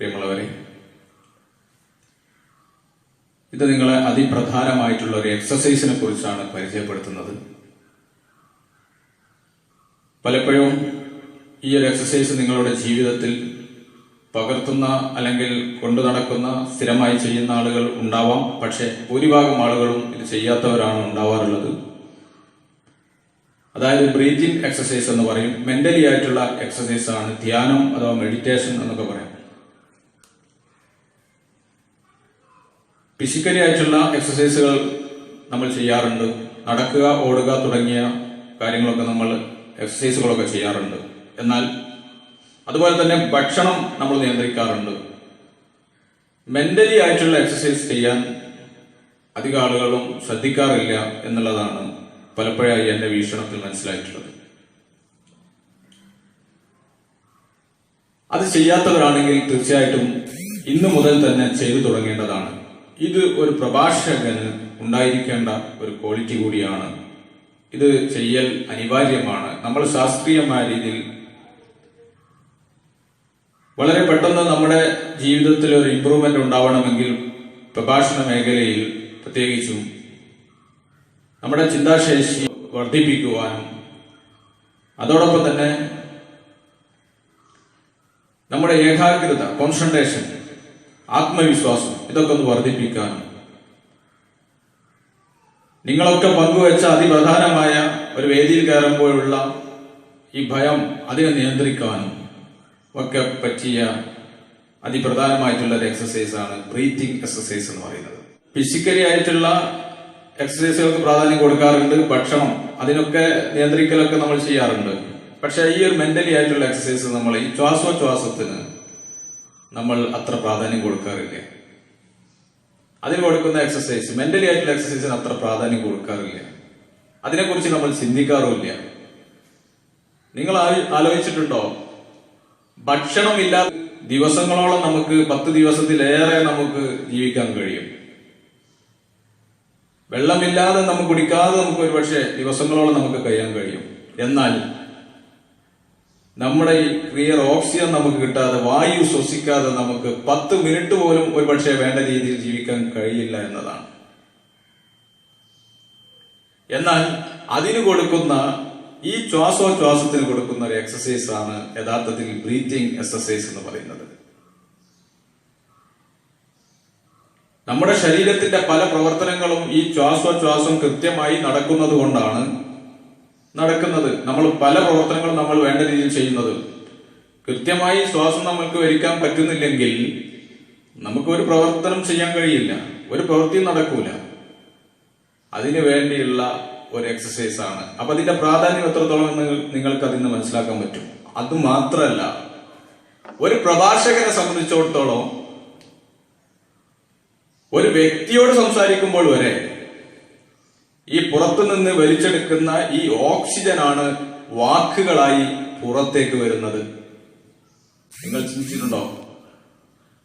പ്രിയമുള്ളവരെ ഇത് നിങ്ങളെ അതിപ്രധാനമായിട്ടുള്ള ഒരു എക്സസൈസിനെ കുറിച്ചാണ് പരിചയപ്പെടുത്തുന്നത്. പലപ്പോഴും ഈ ഒരു എക്സസൈസ് നിങ്ങളുടെ ജീവിതത്തിൽ പകർത്തുന്ന അല്ലെങ്കിൽ കൊണ്ടു നടക്കുന്ന സ്ഥിരമായി ചെയ്യുന്ന ആളുകൾ ഉണ്ടാവാം. പക്ഷെ ഭൂരിഭാഗം ആളുകളും ഇത് ചെയ്യാത്തവരാണ് ഉണ്ടാവാറുള്ളത്. അതായത് ബ്രീതിങ് എക്സസൈസ് എന്ന് പറയും. മെന്റലി ആയിട്ടുള്ള എക്സസൈസ് ആണ്. ധ്യാനം അഥവാ മെഡിറ്റേഷൻ എന്നൊക്കെ പറയാം. ഫിസിക്കലി ആയിട്ടുള്ള എക്സസൈസുകൾ നമ്മൾ ചെയ്യാറുണ്ട്. നടക്കുക ഓടുക തുടങ്ങിയ കാര്യങ്ങളൊക്കെ നമ്മൾ എക്സസൈസുകളൊക്കെ ചെയ്യാറുണ്ട്. എന്നാൽ അതുപോലെ തന്നെ ഭക്ഷണം നമ്മൾ നിയന്ത്രിക്കാറുണ്ട്. മെന്റലി ആയിട്ടുള്ള എക്സസൈസ് ചെയ്യാൻ അധിക ആളുകളും ശ്രദ്ധിക്കാറില്ല എന്നുള്ളതാണ് പലപ്പോഴായി എന്റെ വീക്ഷണത്തിൽ മനസ്സിലായിട്ടുള്ളത്. അത് ചെയ്യാത്തവരാണെങ്കിൽ തീർച്ചയായിട്ടും ഇന്നു മുതൽ തന്നെ ചെയ്തു തുടങ്ങേണ്ടതാണ്. ഇത് ഒരു പ്രഭാഷകന് ഉണ്ടായിരിക്കേണ്ട ഒരു ക്വാളിറ്റി കൂടിയാണ്. ഇത് ചെയ്യൽ അനിവാര്യമാണ്. നമ്മൾ ശാസ്ത്രീയമായ രീതിയിൽ വളരെ പെട്ടെന്ന് നമ്മുടെ ജീവിതത്തിൽ ഒരു ഇമ്പ്രൂവ്മെന്റ് ഉണ്ടാവണമെങ്കിൽ പ്രഭാഷണ മേഖലയിൽ പ്രത്യേകിച്ചും നമ്മുടെ ചിന്താശേഷി വർദ്ധിപ്പിക്കുവാനും അതോടൊപ്പം തന്നെ നമ്മുടെ ഏകാഗ്രത കോൺസെൻട്രേഷൻ ആത്മവിശ്വാസം ഇതൊക്കെ ഒന്ന് വർദ്ധിപ്പിക്കാനും നിങ്ങളൊക്കെ പങ്കുവച്ച അതിപ്രധാനമായ ഒരു വേദിയിൽ കയറുമ്പോഴുള്ള ഈ ഭയം അതിനെ നിയന്ത്രിക്കാനും ഒക്കെ പറ്റിയ അതിപ്രധാനമായിട്ടുള്ള ഒരു ആണ് ബ്രീത്തിങ് എക്സസൈസ് എന്ന് പറയുന്നത്. ഫിസിക്കലി ആയിട്ടുള്ള എക്സസൈസുകൾക്ക് പ്രാധാന്യം കൊടുക്കാറുണ്ട് ഭക്ഷണം അതിനൊക്കെ നിയന്ത്രിക്കലൊക്കെ നമ്മൾ ചെയ്യാറുണ്ട്. പക്ഷെ ഈ ഒരു മെന്റലി ആയിട്ടുള്ള എക്സസൈസ് നമ്മൾ ഈ ശ്വാസോച്ഛ്വാസത്തിന് നമ്മൾ അത്ര പ്രാധാന്യം കൊടുക്കാറില്ല. അതിന് കൊടുക്കുന്ന എക്സസൈസ് മെന്റലി ആയിട്ടുള്ള എക്സസൈസിന് അത്ര പ്രാധാന്യം കൊടുക്കാറില്ല. അതിനെക്കുറിച്ച് നമ്മൾ ചിന്തിക്കാറുമില്ല. നിങ്ങൾ ആലോചിച്ചിട്ടുണ്ടോ? ഭക്ഷണമില്ലാത്ത ദിവസങ്ങളോളം നമുക്ക് പത്ത് ദിവസത്തിലേറെ നമുക്ക് ജീവിക്കാൻ കഴിയും. വെള്ളമില്ലാതെ നമുക്ക് കുടിക്കാതെ നമുക്ക് ഒരുപക്ഷെ ദിവസങ്ങളോളം നമുക്ക് കഴിയാൻ കഴിയും. എന്നാൽ നമ്മുടെ ഈ ക്ലിയർ ഓക്സിജൻ നമുക്ക് കിട്ടാതെ വായു ശ്വസിക്കാതെ നമുക്ക് പത്ത് മിനിറ്റ് പോലും ഒരുപക്ഷെ വേണ്ട രീതിയിൽ ജീവിക്കാൻ കഴിയില്ല എന്നതാണ്. എന്നാൽ അതിന് കൊടുക്കുന്ന ഈ ശ്വാസോച്ഛ്വാസത്തിന് കൊടുക്കുന്ന ഒരു എക്സസൈസ് ആണ് യഥാർത്ഥത്തിൽ ബ്രീത്തിങ് എക്സസൈസ് എന്ന് പറയുന്നത്. നമ്മുടെ ശരീരത്തിന്റെ പല പ്രവർത്തനങ്ങളും ഈ ശ്വാസോച്ഛ്വാസം കൃത്യമായി നടക്കുന്നത് കൊണ്ടാണ് നടക്കുന്നത്. നമ്മൾ പല പ്രവർത്തനങ്ങളും നമ്മൾ വേണ്ട രീതിയിൽ ചെയ്യുന്നത്. കൃത്യമായി ശ്വാസം നമ്മൾക്ക് വരിക്കാൻ പറ്റുന്നില്ലെങ്കിൽ നമുക്ക് ഒരു പ്രവർത്തനം ചെയ്യാൻ കഴിയില്ല. ഒരു പ്രവൃത്തിയും നടക്കൂല. അതിനു വേണ്ടിയുള്ള ഒരു എക്സസൈസ് ആണ്. അപ്പൊ അതിന്റെ പ്രാധാന്യം എത്രത്തോളം എന്ന് നിങ്ങൾക്ക് അതിൽ നിന്ന് മനസ്സിലാക്കാൻ പറ്റും. അത് മാത്രമല്ല ഒരു പ്രഭാഷകനെ സംബന്ധിച്ചിടത്തോളം ഒരു വ്യക്തിയോട് സംസാരിക്കുമ്പോൾ വരെ ഈ പുറത്തുനിന്ന് വലിച്ചെടുക്കുന്ന ഈ ഓക്സിജനാണ് വാക്കുകളായി പുറത്തേക്ക് വരുന്നത്. നിങ്ങൾ ചിന്തിച്ചിട്ടുണ്ടോ?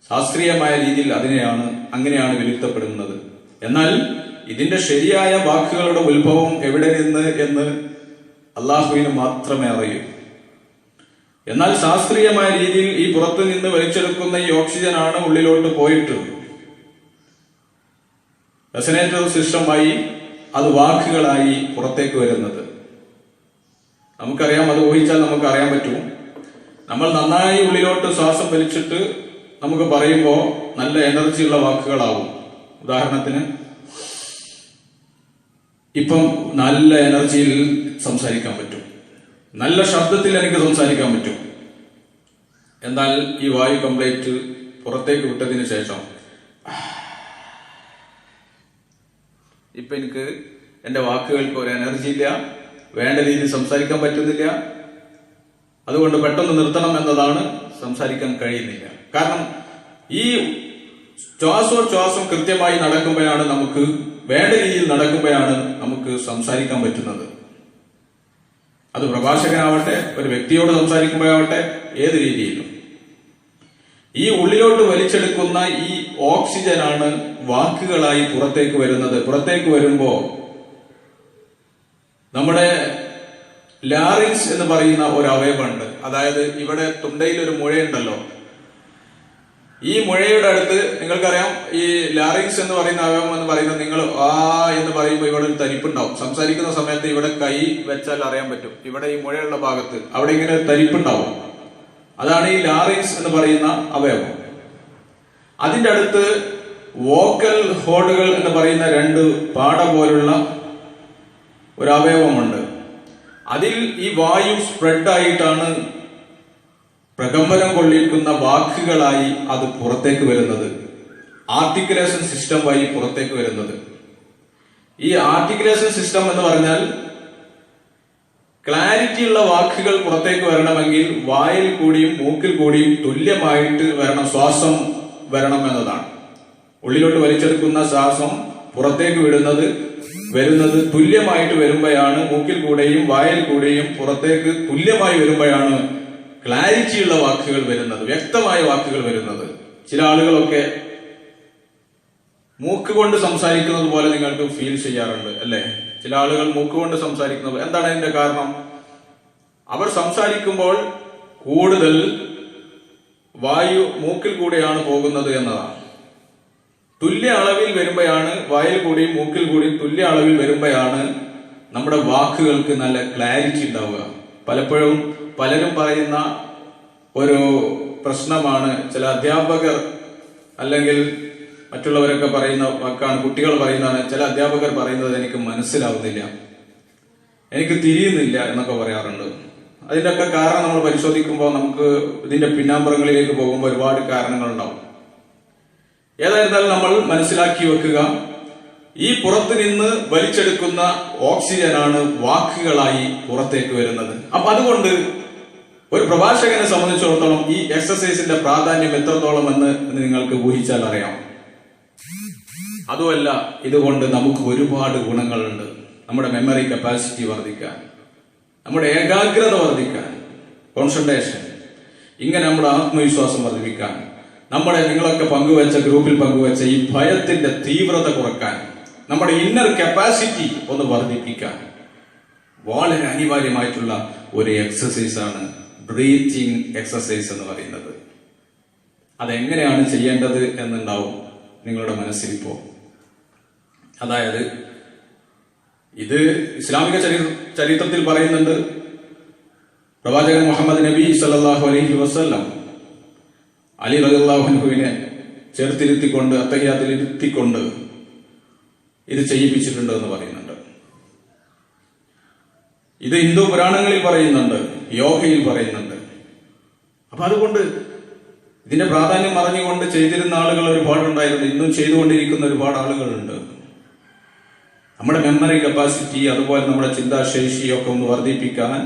ശാസ്ത്രീയമായ രീതിയിൽ അതിനെയാണ് അങ്ങനെയാണ് വിലയിരുത്തപ്പെടുന്നത് എന്നാൽ ഇതിന്റെ ശരിയായ വാക്കുകളുടെ ഉത്ഭവം എവിടെ നിന്ന് എന്ന് അള്ളാഹുവിന് മാത്രമേ അറിയൂ. എന്നാൽ ശാസ്ത്രീയമായ രീതിയിൽ ഈ പുറത്തു നിന്ന് വലിച്ചെടുക്കുന്ന ഈ ഓക്സിജനാണ് ഉള്ളിലോട്ട് പോയിട്ട്. റെസനേറ്റർ സിസ്റ്റമായി അത് വാക്കുകളായി പുറത്തേക്ക് വരുന്നത്. നമുക്കറിയാം അത് ഊഹിച്ചാൽ നമുക്ക് അറിയാൻ പറ്റും. നമ്മൾ നന്നായി ഉള്ളിലോട്ട് ശ്വാസം വലിച്ചിട്ട് നമുക്ക് പറയുമ്പോൾ നല്ല എനർജിയുള്ള വാക്കുകളാവും. ഉദാഹരണത്തിന് ഇപ്പം നല്ല എനർജിയിൽ സംസാരിക്കാൻ പറ്റും. നല്ല ശബ്ദത്തിൽ എനിക്ക് സംസാരിക്കാൻ പറ്റും. എന്നാൽ ഈ വായു കംപ്ലൈറ്റ് പുറത്തേക്ക് വിട്ടതിന് ശേഷം ഇപ്പൊ എനിക്ക് എന്റെ വാക്കുകൾക്ക് ഒരു എനർജി ഇല്ല. വേണ്ട രീതിയിൽ സംസാരിക്കാൻ പറ്റുന്നില്ല. അതുകൊണ്ട് പെട്ടെന്ന് നിർത്തണം എന്നതാണ് സംസാരിക്കാൻ കഴിയുന്നില്ല. കാരണം ഈ ശ്വാസോച്ഛ്വാസം കൃത്യമായി നടക്കുമ്പോഴാണ് നമുക്ക് വേണ്ട രീതിയിൽ നടക്കുമ്പോഴാണ് നമുക്ക് സംസാരിക്കാൻ പറ്റുന്നത്. അത് പ്രഭാഷകനാവട്ടെ ഒരു വ്യക്തിയോട് സംസാരിക്കുമ്പോഴാവട്ടെ ഏത് രീതിയിലും. ഈ ഉള്ളിലോട്ട് വലിച്ചെടുക്കുന്ന ഈ ഓക്സിജനാണ് വാക്കുകളായി പുറത്തേക്ക് വരുന്നത്. പുറത്തേക്ക് വരുമ്പോ നമ്മുടെ ലാറിൻസ് എന്ന് പറയുന്ന ഒരു അവയവമുണ്ട്. അതായത് ഇവിടെ തുണ്ടയിൽ ഒരു മുഴയുണ്ടല്ലോ. ഈ മുഴയുടെ അടുത്ത് നിങ്ങൾക്കറിയാം ഈ ലാറിങ്സ് എന്ന് പറയുന്ന അവയവം എന്ന് പറയുന്നത് നിങ്ങൾ ആ എന്ന് പറയുമ്പോൾ ഇവിടെ ഒരു തരിപ്പുണ്ടാവും. സംസാരിക്കുന്ന സമയത്ത് ഇവിടെ കൈ വെച്ചാൽ അറിയാൻ പറ്റും. ഇവിടെ ഈ മുഴയുള്ള ഭാഗത്ത് അവിടെ ഇങ്ങനെ തരിപ്പുണ്ടാവും. അതാണ് ഈ ലാറിങ്സ് എന്ന് പറയുന്ന അവയവം. അതിന്റെ അടുത്ത് വോക്കൽ ഹോഡുകൾ എന്ന് പറയുന്ന രണ്ട് പാട പോലുള്ള ഒരു അവയവമുണ്ട്. അതിൽ ഈ വായു സ്പ്രെഡ് ആയിട്ടാണ് പ്രകമ്പനം കൊള്ളിക്കുന്ന വാക്കുകളായി അത് പുറത്തേക്ക് വരുന്നത്. ആർട്ടിക്കുലേഷൻ സിസ്റ്റം വഴി പുറത്തേക്ക് വരുന്നത്. ഈ ആർട്ടിക്കുലേഷൻ സിസ്റ്റം എന്ന് പറഞ്ഞാൽ ക്ലാരിറ്റി ഉള്ള വാക്കുകൾ പുറത്തേക്ക് വരണമെങ്കിൽ വായിൽ കൂടിയും മൂക്കിൽ കൂടിയും തുല്യമായിട്ട് വരണം ശ്വാസം വരണം എന്നതാണ്. ഉള്ളിലോട്ട് വലിച്ചെടുക്കുന്ന ശ്വാസം പുറത്തേക്ക് വിടുന്നത് വരുന്നത് തുല്യമായിട്ട് വരുമ്പോഴാണ് മൂക്കിൽ കൂടെയും വായിൽ കൂടെയും പുറത്തേക്ക് തുല്യമായി വരുമ്പോഴാണ് ക്ലാരിറ്റിയുള്ള വാക്കുകൾ വരുന്നത് വ്യക്തമായ വാക്കുകൾ വരുന്നത്. ചില ആളുകളൊക്കെ മൂക്ക് കൊണ്ട് സംസാരിക്കുന്നത് പോലെ നിങ്ങൾക്ക് ഫീൽ ചെയ്യാറുണ്ട് അല്ലേ? ചില ആളുകൾ മൂക്കുകൊണ്ട് സംസാരിക്കുന്നത് എന്താണ് അതിന്റെ കാരണം? അവർ സംസാരിക്കുമ്പോൾ കൂടുതൽ വായു മൂക്കിൽ കൂടെയാണ് പോകുന്നത് എന്നതാണ്. തുല്യ അളവിൽ വരുമ്പോഴാണ് വായിൽ കൂടിയും മൂക്കിൽ കൂടിയും തുല്യ അളവിൽ വരുമ്പോഴാണ് നമ്മുടെ വാക്കുകൾക്ക് നല്ല ക്ലാരിറ്റി ഉണ്ടാവുക. പലപ്പോഴും പലരും പറയുന്ന ഒരു പ്രശ്നമാണ് ചില അധ്യാപകർ അല്ലെങ്കിൽ മറ്റുള്ളവരൊക്കെ പറയുന്ന വാക്കാണ് കുട്ടികൾ പറയുന്നതാണ് ചില അധ്യാപകർ പറയുന്നത് എനിക്ക് മനസ്സിലാവുന്നില്ല. എനിക്ക് തിരിയുന്നില്ല എന്നൊക്കെ പറയാറുണ്ട്. അതിന്റെയൊക്കെ കാരണം നമ്മൾ പരിശോധിക്കുമ്പോൾ നമുക്ക് ഇതിന്റെ പിന്നാമ്പുറങ്ങളിലേക്ക് പോകുമ്പോൾ ഒരുപാട് കാരണങ്ങളുണ്ടാവും. ഏതായിരുന്നാലും നമ്മൾ മനസ്സിലാക്കി വെക്കുക ഈ പുറത്തു നിന്ന് വലിച്ചെടുക്കുന്ന ഓക്സിജനാണ് വാക്കുകളായി പുറത്തേക്ക് വരുന്നത്. അപ്പൊ അതുകൊണ്ട് ഒരു പ്രഭാഷകനെ സംബന്ധിച്ചിടത്തോളം ഈ എക്സസൈസിന്റെ പ്രാധാന്യം എത്രത്തോളം എന്ന് നിങ്ങൾക്ക് ഊഹിച്ചാൽ അറിയാം. അതുമല്ല ഇതുകൊണ്ട് നമുക്ക് ഒരുപാട് ഗുണങ്ങളുണ്ട്. നമ്മുടെ മെമ്മറി കപ്പാസിറ്റി വർദ്ധിക്കാൻ നമ്മുടെ ഏകാഗ്രത വർദ്ധിക്കാൻ കോൺസെൻട്രേഷൻ ഇങ്ങനെ നമ്മുടെ ആത്മവിശ്വാസം വർദ്ധിപ്പിക്കാൻ നമ്മുടെ നിങ്ങളൊക്കെ പങ്കുവച്ച ഗ്രൂപ്പിൽ പങ്കുവച്ച ഈ ഭയത്തിന്റെ തീവ്രത കുറയ്ക്കാൻ നമ്മുടെ ഇന്നർ കപ്പാസിറ്റി ഒന്ന് വർദ്ധിപ്പിക്കാൻ വളരെ അനിവാര്യമായിട്ടുള്ള ഒരു എക്സസൈസ് ആണ് ബ്രീത്തിങ് എക്സസൈസ് എന്ന് പറയുന്നത്. അതെങ്ങനെയാണ് ചെയ്യേണ്ടത് എന്നുണ്ടാവും നിങ്ങളുടെ മനസ്സിലിപ്പോ. അതായത് ഇത് ഇസ്ലാമിക ചരി- ചരിത്രത്തിൽ പറയുന്നുണ്ട് പ്രവാചകൻ മുഹമ്മദ് നബി സല്ലാഹു അലൈഹി വസല്ലം. അലി റളിയല്ലാഹുവിനെ ചേർത്തിരുത്തിക്കൊണ്ട് അത്തഹിയാത്തിൽ ഇരുത്തിക്കൊണ്ട് ഇത് ചെയ്യിപ്പിച്ചിട്ടുണ്ട് എന്ന് പറയുന്നുണ്ട്. ഇത് ഹിന്ദു പുരാണങ്ങളിൽ പറയുന്നുണ്ട് യോഗയിൽ പറയുന്നുണ്ട്. അപ്പൊ അതുകൊണ്ട് ഇതിന്റെ പ്രാധാന്യം അറിഞ്ഞുകൊണ്ട് ചെയ്തിരുന്ന ആളുകൾ ഒരുപാടുണ്ടായിരുന്നു. ഇന്നും ചെയ്തുകൊണ്ടിരിക്കുന്ന ഒരുപാട് ആളുകളുണ്ട്. നമ്മുടെ മെമ്മറി കപ്പാസിറ്റി അതുപോലെ നമ്മുടെ ചിന്താശേഷിയൊക്കെ ഒന്ന് വർദ്ധിപ്പിക്കാൻ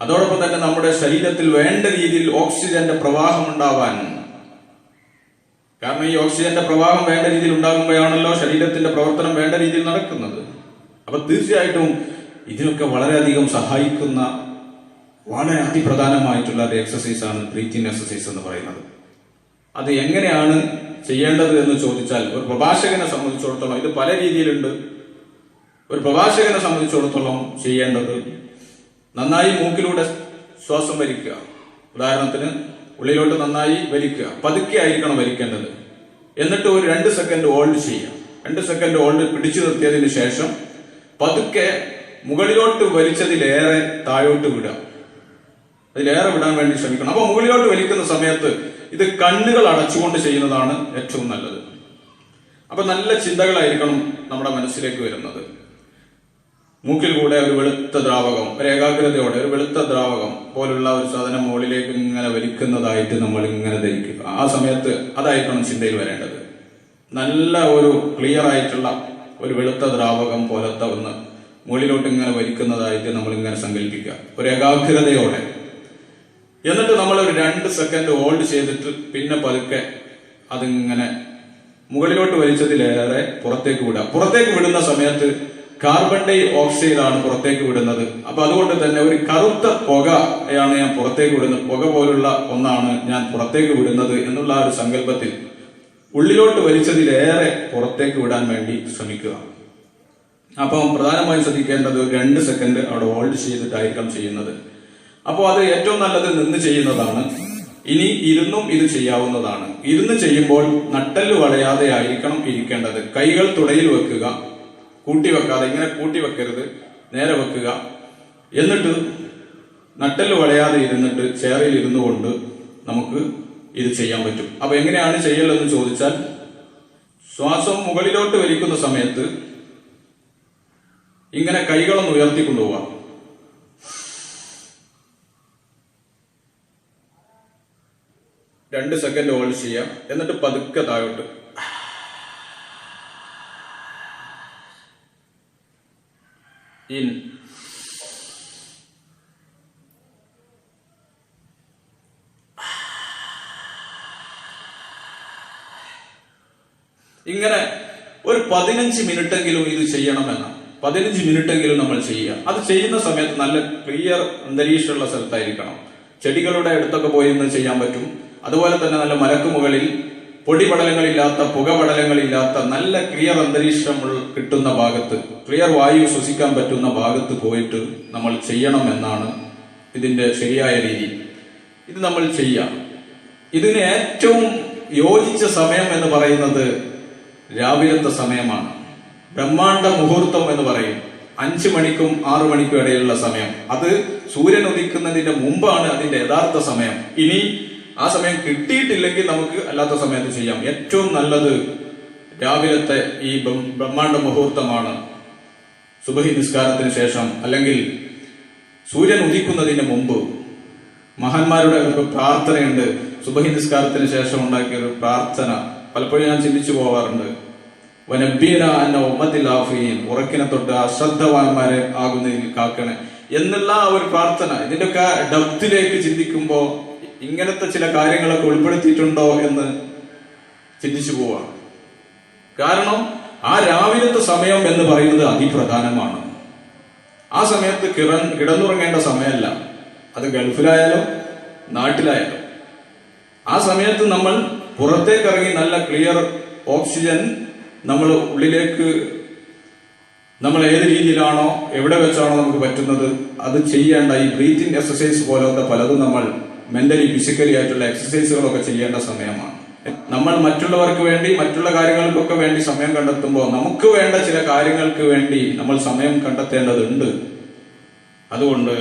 അതോടൊപ്പം തന്നെ നമ്മുടെ ശരീരത്തിൽ വേണ്ട രീതിയിൽ ഓക്സിജന്റെ പ്രവാഹം ഉണ്ടാവാൻ. കാരണം ഈ ഓക്സിജന്റെ പ്രവാഹം വേണ്ട രീതിയിൽ ഉണ്ടാകുമ്പോഴാണല്ലോ ശരീരത്തിന്റെ പ്രവർത്തനം വേണ്ട രീതിയിൽ നടക്കുന്നത്. അപ്പൊ തീർച്ചയായിട്ടും ഇതിനൊക്കെ വളരെയധികം സഹായിക്കുന്ന വളരെ അതിപ്രധാനമായിട്ടുള്ള ഒരു എക്സസൈസ് ആണ് ബ്രീത്തിങ് എക്സസൈസ് എന്ന് പറയുന്നത്. അത് എങ്ങനെയാണ് ചെയ്യേണ്ടത് എന്ന് ചോദിച്ചാൽ ഒരു പ്രഭാഷകനെ സംബന്ധിച്ചിടത്തോളം ഇത് പല രീതിയിലുണ്ട്. ഒരു പ്രഭാഷകനെ സംബന്ധിച്ചിടത്തോളം ചെയ്യേണ്ടത് നന്നായി മൂക്കിലൂടെ ശ്വാസം വലിക്കുക. ഉദാഹരണത്തിന് ഉള്ളിലോട്ട് നന്നായി വലിക്കുക. പതുക്കെ ആയിരിക്കണം വലിക്കേണ്ടത്. എന്നിട്ട് ഒരു രണ്ട് സെക്കൻഡ് ഹോൾഡ് ചെയ്യുക. രണ്ട് സെക്കൻഡ് ഹോൾഡ് പിടിച്ചു നിർത്തിയതിന് ശേഷം പതുക്കെ മുകളിലോട്ട് വലിച്ചതിലേറെ താഴോട്ട് വിടുക. അതിലേറെ വിടാൻ വേണ്ടി ശ്രമിക്കണം. അപ്പൊ മുകളിലോട്ട് വലിക്കുന്ന സമയത്ത് ഇത് കണ്ണുകൾ അടച്ചുകൊണ്ട് ചെയ്യുന്നതാണ് ഏറ്റവും നല്ലത്. അപ്പൊ നല്ല ചിന്തകളായിരിക്കണം നമ്മുടെ മനസ്സിലേക്ക് വരുന്നത്. മൂക്കിൽ കൂടെ ഒരു വെളുത്ത ദ്രാവകം ഒരു ഏകാഗ്രതയോടെ ഒരു വെളുത്ത ദ്രാവകം പോലുള്ള ഒരു സാധനം മുകളിലേക്ക് ഇങ്ങനെ വലിക്കുന്നതായിട്ട് നമ്മൾ ഇങ്ങനെ ധരിക്കുക ആ സമയത്ത് അതായിരിക്കണം ചിന്തയിൽ വരേണ്ടത്. നല്ല ഒരു ക്ലിയർ ആയിട്ടുള്ള ഒരു വെളുത്ത ദ്രാവകം പോലത്തെ ഒന്ന് മുകളിലോട്ട് ഇങ്ങനെ വലിക്കുന്നതായിട്ട് നമ്മൾ ഇങ്ങനെ സങ്കല്പിക്കുക. ഒരു ഏകാഗ്രതയോടെ. എന്നിട്ട് നമ്മൾ ഒരു രണ്ട് സെക്കൻഡ് ഹോൾഡ് ചെയ്തിട്ട് പിന്നെ പതുക്കെ അതിങ്ങനെ മുകളിലോട്ട് വലിച്ചതിലേറെ പുറത്തേക്ക് വിടുക. പുറത്തേക്ക് വിടുന്ന സമയത്ത് കാർബൺ ഡൈ ഓക്സൈഡ് ആണ് പുറത്തേക്ക് വിടുന്നത്. അപ്പൊ അതുകൊണ്ട് തന്നെ ഒരു കറുത്ത പുകയാണ് ഞാൻ പുറത്തേക്ക് വിടുന്നത്. പുക പോലുള്ള ഒന്നാണ് ഞാൻ പുറത്തേക്ക് വിടുന്നത് എന്നുള്ള ആ ഒരു സങ്കല്പത്തിൽ ഉള്ളിലോട്ട് വലിച്ചതിലേറെ പുറത്തേക്ക് വിടാൻ വേണ്ടി ശ്രമിക്കുക. അപ്പം പ്രധാനമായും ശ്രദ്ധിക്കേണ്ടത് രണ്ട് സെക്കൻഡ് അവിടെ ഹോൾഡ് ചെയ്തിട്ടായിരിക്കണം ചെയ്യുന്നത്. അപ്പോൾ അത് ഏറ്റവും നല്ലത് നിന്ന് ചെയ്യുന്നതാണ്. ഇനി ഇരുന്നും ഇത് ചെയ്യാവുന്നതാണ്. ഇരുന്ന് ചെയ്യുമ്പോൾ നട്ടൽ വളയാതെ ആയിരിക്കണം ഇരിക്കേണ്ടത്. കൈകൾ തുടയിൽ വെക്കുക. കൂട്ടി വെക്കാതെ ഇങ്ങനെ കൂട്ടി വെക്കരുത്. നേരെ വെക്കുക. എന്നിട്ട് നട്ടൽ വളയാതെ ഇരുന്നിട്ട് ചെയറിൽ ഇരുന്നു കൊണ്ട് നമുക്ക് ഇത് ചെയ്യാൻ പറ്റും. അപ്പൊ എങ്ങനെയാണ് ചെയ്യലെന്ന് ചോദിച്ചാൽ ശ്വാസം മുകളിലോട്ട് വലിക്കുന്ന സമയത്ത് ഇങ്ങനെ കൈകളൊന്ന് ഉയർത്തിക്കൊണ്ടുപോവാം. രണ്ട് സെക്കൻഡ് ഹോൾഡ് ചെയ്യാം. എന്നിട്ട് പതുക്കെ താഴോട്ട്. ഇൻ ഇങ്ങനെ ഒരു പതിനഞ്ച് മിനിറ്റെങ്കിലും ഇത് ചെയ്യണമെന്ന് പതിനഞ്ച് മിനിറ്റെങ്കിലും നമ്മൾ ചെയ്യുക. അത് ചെയ്യുന്ന സമയത്ത് നല്ല ക്ലിയർ അന്തരീക്ഷമുള്ള സ്ഥലത്തായിരിക്കണം. ചെടികളുടെ അടുത്തൊക്കെ പോയി ഇന്ന് ചെയ്യാൻ പറ്റും. അതുപോലെ തന്നെ നല്ല മലക്ക് മുകളിൽ പൊടിപടലങ്ങളില്ലാത്ത പുകപടലങ്ങളില്ലാത്ത നല്ല ക്ലിയർ അന്തരീക്ഷം കിട്ടുന്ന ഭാഗത്ത് ക്ലിയർ വായു ശ്വസിക്കാൻ പറ്റുന്ന ഭാഗത്ത് പോയിട്ട് നമ്മൾ ചെയ്യണം എന്നാണ് ഇതിന്റെ ശരിയായ രീതി. ഇത് നമ്മൾ ചെയ്യാം. ഇതിന് ഏറ്റവും യോജിച്ച സമയം എന്ന് പറയുന്നത് രാവിലത്തെ സമയമാണ്. ബ്രഹ്മാണ്ട മുഹൂർത്തം എന്ന് പറയും. അഞ്ചു മണിക്കും ആറു മണിക്കും ഇടയിലുള്ള സമയം. അത് സൂര്യൻ ഉദിക്കുന്നതിന്റെ മുമ്പാണ് അതിന്റെ യഥാർത്ഥ സമയം. ഇനി ആ സമയം കിട്ടിയിട്ടില്ലെങ്കിൽ നമുക്ക് അല്ലാത്ത സമയത്ത് ചെയ്യാം. ഏറ്റവും നല്ലത് രാവിലത്തെ ഈ ബ്രഹ്മാണ്ട മുഹൂർത്തമാണ്. സുബഹി നിസ്കാരത്തിന് ശേഷം അല്ലെങ്കിൽ സൂര്യൻ ഉദിക്കുന്നതിന് മുമ്പ് മഹാന്മാരുടെ ഒരു പ്രാർത്ഥനയുണ്ട്. സുബഹി നിസ്കാരത്തിന് ശേഷം ഉണ്ടാക്കിയ ഒരു പ്രാർത്ഥന. പലപ്പോഴും ഞാൻ ചിന്തിച്ചു പോവാറുണ്ട്. വനബീന എന്ന ആഫീൻ. ഉറക്കിനെ തൊട്ട് അശ്രദ്ധവാന്മാരെ ആകുന്നതിൽ കാക്കണേ. എന്നുള്ള ആ ഒരു പ്രാർത്ഥന. ഇതിന്റെയൊക്കെ ഡപ്തിലേക്ക് ചിന്തിക്കുമ്പോ ഇങ്ങനത്തെ ചില കാര്യങ്ങളൊക്കെ ഉൾപ്പെടുത്തിയിട്ടുണ്ടോ എന്ന് ചിന്തിച്ചു പോവാണ് കാരണം ആ രാവിലത്തെ സമയം എന്ന് പറയുന്നത് അതിപ്രധാനമാണ്. ആ സമയത്ത് കിറൻ കിടന്നുറങ്ങേണ്ട സമയമല്ല. അത് ഗൾഫിലായാലും നാട്ടിലായാലും. ആ സമയത്ത് നമ്മൾ പുറത്തേക്ക് ഇറങ്ങി നല്ല ക്ലിയർ ഓക്സിജൻ നമ്മൾ ഉള്ളിലേക്ക് നമ്മൾ ഏത് രീതിയിലാണോ എവിടെ വെച്ചാണോ നമുക്ക് പറ്റുന്നത് അത് ചെയ്യേണ്ട ഈ ബ്രീത്തിങ് എക്സസൈസ് പോലത്തെ പലതും നമ്മൾ മെന്റലി ഫിസിക്കലി ആയിട്ടുള്ള എക്സസൈസുകളൊക്കെ ചെയ്യേണ്ട സമയമാണ്. നമ്മൾ മറ്റുള്ളവർക്ക് വേണ്ടി മറ്റുള്ള കാര്യങ്ങൾക്കൊക്കെ വേണ്ടി സമയം കണ്ടെത്തുമ്പോൾ നമുക്ക് വേണ്ട ചില കാര്യങ്ങൾക്ക് വേണ്ടി നമ്മൾ സമയം കണ്ടെത്തേണ്ടതുണ്ട്. അതുകൊണ്ട്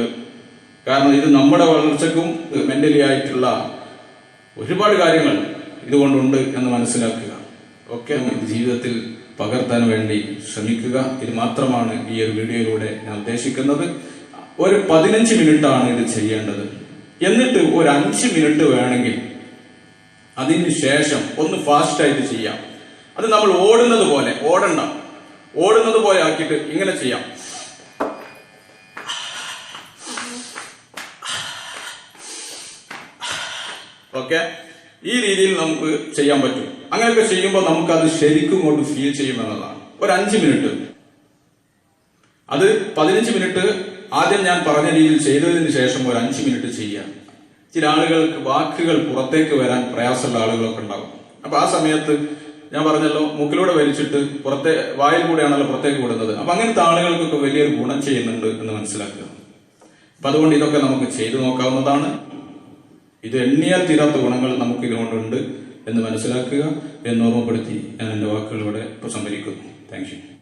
കാരണം ഇത് നമ്മുടെ വളർച്ചക്കും മെന്റലി ആയിട്ടുള്ള ഒരുപാട് കാര്യങ്ങൾ ഇതുകൊണ്ടുണ്ട് എന്ന് മനസ്സിലാക്കുക. ഒക്കെ ജീവിതത്തിൽ പകർത്താൻ വേണ്ടി ശ്രമിക്കുക. ഇത് മാത്രമാണ് ഈ ഒരു വീഡിയോയിലൂടെ ഞാൻ ഉദ്ദേശിക്കുന്നത്. ഒരു പതിനഞ്ച് മിനിറ്റാണ് ഇത് ചെയ്യേണ്ടത്. എന്നിട്ട് ഒരു അഞ്ച് മിനിറ്റ് വേണമെങ്കിൽ അതിന് ശേഷം ഒന്ന് ഫാസ്റ്റായിട്ട് ചെയ്യാം. അത് നമ്മൾ ഓടുന്നത് പോലെ ഓടണ്ട. ഓടുന്നത് പോലെ ആക്കിയിട്ട് ഇങ്ങനെ ചെയ്യാം. ഓക്കെ ഈ രീതിയിൽ നമുക്ക് ചെയ്യാൻ പറ്റും. അങ്ങനെയൊക്കെ ചെയ്യുമ്പോൾ നമുക്ക് അത് ശരിക്കും കൊണ്ട് ഫീൽ ചെയ്യുമെന്നതാണ് ഒരു അഞ്ച് മിനിറ്റ്. അത് പതിനഞ്ച് മിനിറ്റ് ആദ്യം ഞാൻ പറഞ്ഞ രീതിയിൽ ചെയ്തതിന് ശേഷം ഒരു അഞ്ച് മിനിറ്റ് ചെയ്യാം. ചില ആളുകൾക്ക് വാക്കുകൾ പുറത്തേക്ക് വരാൻ പ്രയാസമുള്ള ആളുകളൊക്കെ ഉണ്ടാകും. അപ്പൊ ആ സമയത്ത് ഞാൻ പറഞ്ഞല്ലോ മൂക്കിലൂടെ വലിച്ചിട്ട് പുറത്തെ വായിൽ കൂടെയാണല്ലോ പുറത്തേക്ക് വിടുന്നത്. അപ്പൊ അങ്ങനത്തെ ആളുകൾക്കൊക്കെ വലിയൊരു ഗുണം ചെയ്യുന്നുണ്ട് എന്ന് മനസ്സിലാക്കുക. അപ്പൊ അതുകൊണ്ട് ഇതൊക്കെ നമുക്ക് ചെയ്തു നോക്കാവുന്നതാണ്. ഇത് എണ്ണിയാൽ തീരാത്ത ഗുണങ്ങൾ നമുക്ക് ഇതുകൊണ്ടുണ്ട് എന്ന് മനസ്സിലാക്കുക. എന്ന് ഓർമ്മപ്പെടുത്തി ഞാൻ എന്റെ വാക്കുകൾ ഇവിടെ ഉപസംഹരിക്കുന്നു താങ്ക്